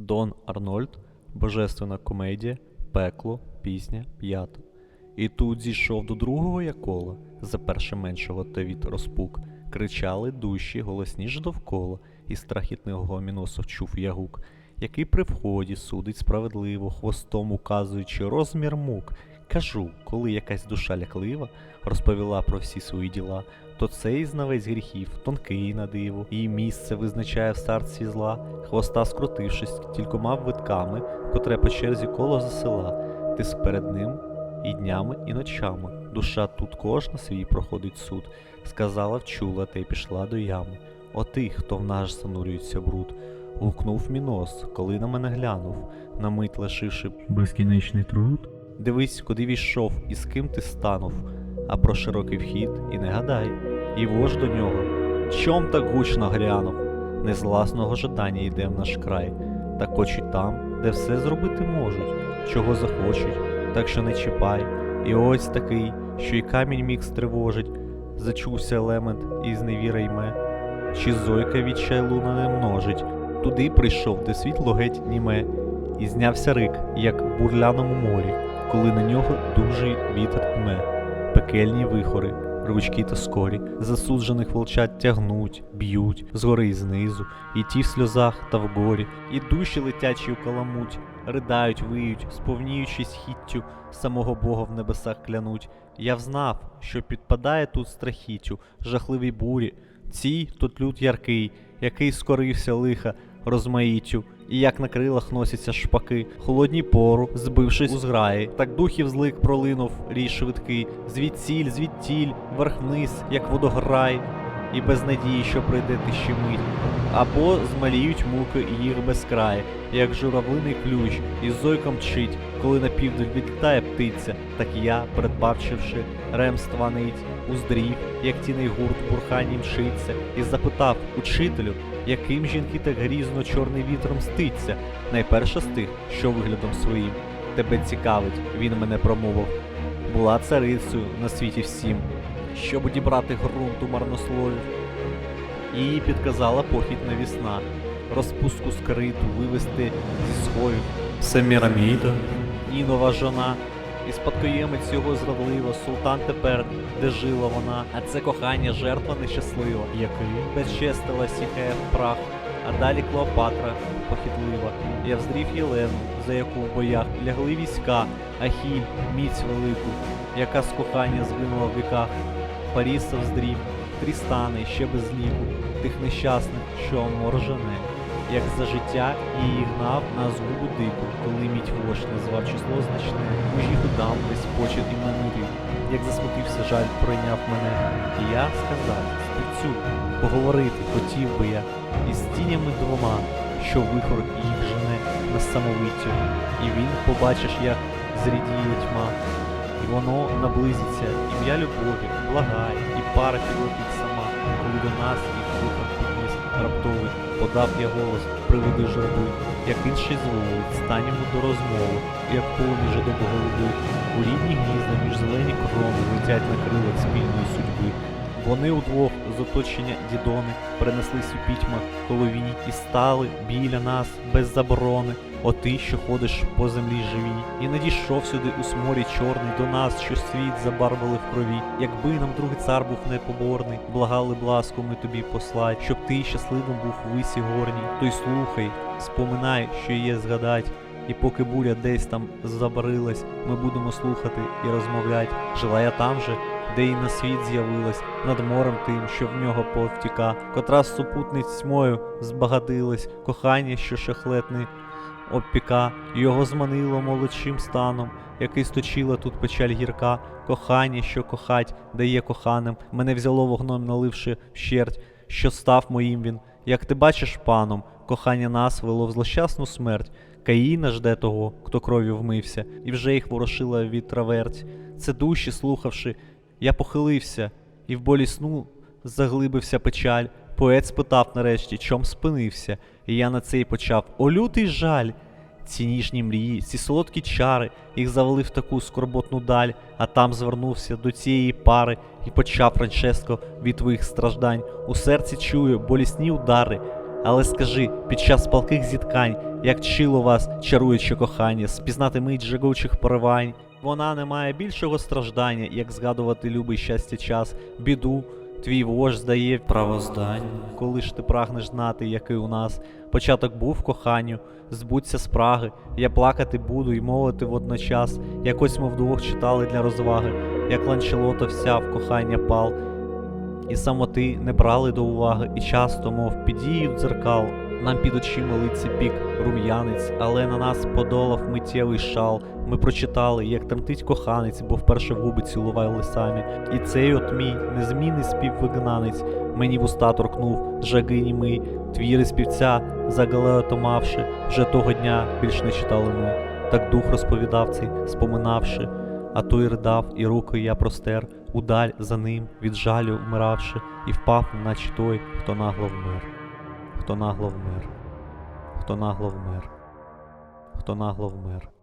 Дон Арнольд, Божественна комедія, Пекло, пісня, п'ята. І тут зійшов до другого я кола, за перше меншого та від розпук. Кричали душі, голосніше довкола, і страхітного гоміносу вчув я гук, який при вході судить справедливо, хвостом указуючи розмір мук. Кажу, коли якась душа ляклива розповіла про всі свої діла, то цей знавець гріхів, тонкий на диво, і місце визначає в серці зла, хвоста скрутившись кількома витками, котре по черзі коло засила, ти перед ним і днями, і ночами. Душа тут кожна свій проходить суд, сказала, вчула, та й пішла до ями. О ти, хто в наш занурюється бруд, гукнув мінос, коли на мене глянув, на мить лишивши Безкінечний труд? Дивись, куди війшов і з ким ти станув, а про широкий вхід і не гадай, і вож до нього. Чом так гучно грянув? Не з власного жадання йде в наш край, та хочуть там, де все зробити можуть, чого захочуть, так що не чіпай. І ось такий, що й камінь міг стривожить, зачувся елемент і зневіра йме, чи зойка від чайлуна не множить, туди прийшов, де світло геть німе, і знявся рик, як в бурляному морі коли на нього дужий вітер дме, пекельні вихори, ручки та скорі, засуджених волчат тягнуть, б'ють, згори і знизу, і ті в сльозах та вгорі, і душі летячі у каламуть, ридають, виють, сповніючись хіттю, самого Бога в небесах клянуть. Я взнав, що підпадає тут страхіттю, жахливій бурі, цій тут люд яркий, який скорився лиха, розмаїттю, і як на крилах носяться шпаки, холодні пору, збившись у зграї, так духів злик пролинув. Рій швидкий, звідсіль, звідтіль, верх-вниз, як водограй, і без надії, що прийде ти ще мить, або змаліють муки їх безкраї, як журавлиний ключ, і зойком мчить, коли на південь відлітає птиця, так я, передбачивши ремства нить, уздрів, як тіний гурт в бурханні мшиться, і запитав учителю, яким жінки так грізно чорний вітер мститься, найперша з тих, що виглядом своїм тебе цікавить, він мене промовив. Була царицею на світі всім, щоб одібрати ґрунт у марнословів. Їй підказала похідна вісна, розпустку скриту вивести зі сховів. Семіраміда, Інова жона, і спадкоємець його зрадлива, султан тепер, де жила вона, а це кохання жертва нещаслива, який безчестила сіхає в прах, а далі Клеопатра похитлива. Я вздрів Єлену, за яку в боях лягли війська, Ахіль, міць велику, яка з кохання згинула в віках. Паріса вздрів, Трістани ще без ліку, тих нещасних, що мор жене. Як за життя її гнав на згубу коли мідь вождь назвав число значне, мужів дам весь почет іменитий, як засмутився жаль, пройняв мене. І я сказав, співцю, поговорити хотів би я із тінями двома, що вихор їх жене на самовиттю, і він побачиш, як зрідіє тьма, і воно наблизиться, ім'я любові, благає, і пара підлетить сама, коли до нас їх вихор підніс раптовий, подав я голос, приведи журби, як інший зволить, станемо до розмови, як повні до голуби, у рідні гнізда між зелені крони летять на крилах спільної судьби. Вони удвох з оточення дідони принеслись у пітьмах коловій і стали біля нас без заборони. О ти, що ходиш по землі живій, і надійшов сюди у сморі чорний до нас, що світ забарвили в крові. Якби нам другий цар був непоборний, благали б ласку ми тобі послать, щоб ти щасливим був висі горній. То й слухай, споминай, що є згадать. І поки буря десь там забарилась, ми будемо слухати і розмовлять. Жила я там же, де й на світ з'явилась, над морем тим, що в нього повтіка, котра з супутниць тьмою збагатилась, кохання, що шахлетний обпіка, його зманило молодшим станом, який сточила тут печаль гірка, кохання, що кохать, дає коханим, мене взяло вогном, наливши вщерть, що став моїм він. Як ти бачиш, паном, кохання нас вело в злощасну смерть. Каїна жде того, хто кров'ю вмився, і вже їх ворошила від траверть. Це душі, слухавши, я похилився, і в болі сну заглибився печаль. Поет спитав нарешті, чом спинився, і я на це й почав. О, лютий жаль! Ці ніжні мрії, ці солодкі чари, їх завели в таку скорботну даль, а там звернувся до цієї пари і почав Франческо від твоїх страждань. У серці чую болісні удари, Але скажи, під час палких зіткань, як чило вас, чаруюче кохання, спізнати мить жагучих поривань. Вона не має більшого страждання, як згадувати любий щастя час, біду. Твій вож здає правоздання, коли ж ти прагнеш знати, який у нас початок був коханню, збудься спраги, я плакати буду і мовити водночас, якось ми вдвох читали для розваги, як ланчелото вся в кохання пал, і самоти не брали до уваги, і часто, мов підіють дзеркал. Нам під очима лиця пік рум'янець, але на нас подолав миттєвий шал. Ми прочитали, як тремтить коханець, бо вперше в губи цілували самі. І цей от мій незмінний співвигнанець мені в уста торкнув жаги німий, твіри співця, загалеото мавши, вже того дня більш не читали ми. Так дух розповідав цей, споминавши, а той ридав, і руки я простер, удаль за ним, від жалю вмиравши, і впав, наче той, хто нагло вмер, хто нагло вмер, хто нагло вмер, хто нагло вмер.